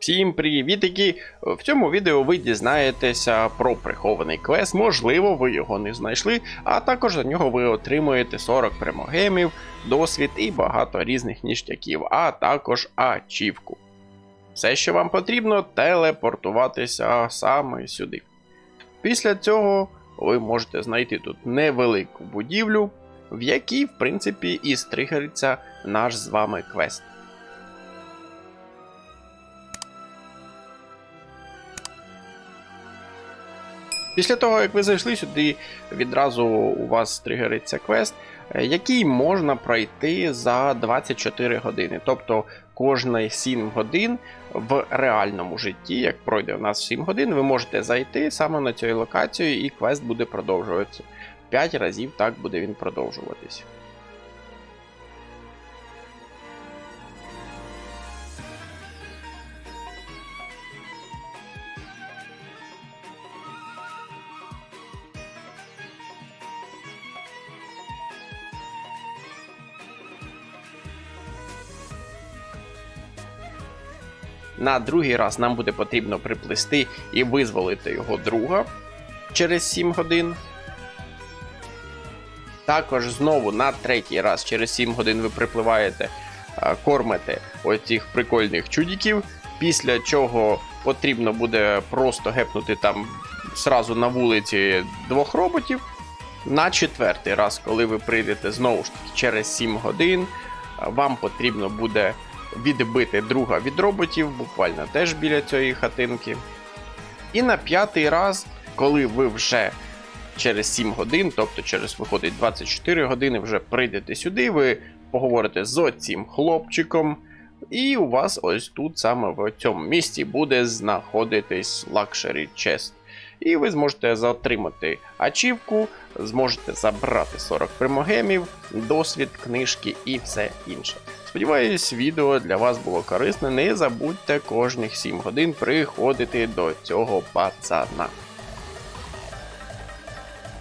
Всім привітики! В цьому відео ви дізнаєтеся про прихований квест, можливо, ви його не знайшли, а також за нього ви отримуєте 40 примогемів, досвід і багато різних ніштяків, а також ачівку. Все, що вам потрібно, телепортуватися саме сюди. Після цього ви можете знайти тут невелику будівлю, в якій, в принципі, і стригериться наш з вами квест. Після того, як ви зайшли сюди, відразу у вас тригериться квест, е, який можна пройти за 24 години. Тобто кожні 7 годин в реальному житті, як пройде у нас 7 годин, ви можете зайти саме на цю локацію і квест буде продовжуватися. 5 разів так буде він продовжуватись. На другий раз нам буде потрібно приплисти і визволити його друга через 7 годин. Також знову на третій раз через 7 годин ви припливаєте, кормите оцих прикольних чудіків, після чого потрібно буде просто гепнути там сразу на вулиці двох роботів. На четвертий раз, коли ви прийдете знову ж таки через 7 годин, вам потрібно буде відбити друга від роботів, буквально теж біля цієї хатинки. І на п'ятий раз, коли ви вже через 7 годин, тобто через виходить 24 години, вже прийдете сюди, ви поговорите з цим хлопчиком, і у вас ось тут саме в цьому місці буде знаходитись Luxury Chest. І ви зможете затримати ачівку, зможете забрати 40 примогемів, досвід, книжки і все інше. Сподіваюсь, відео для вас було корисне. Не забудьте кожних 7 годин приходити до цього пацана.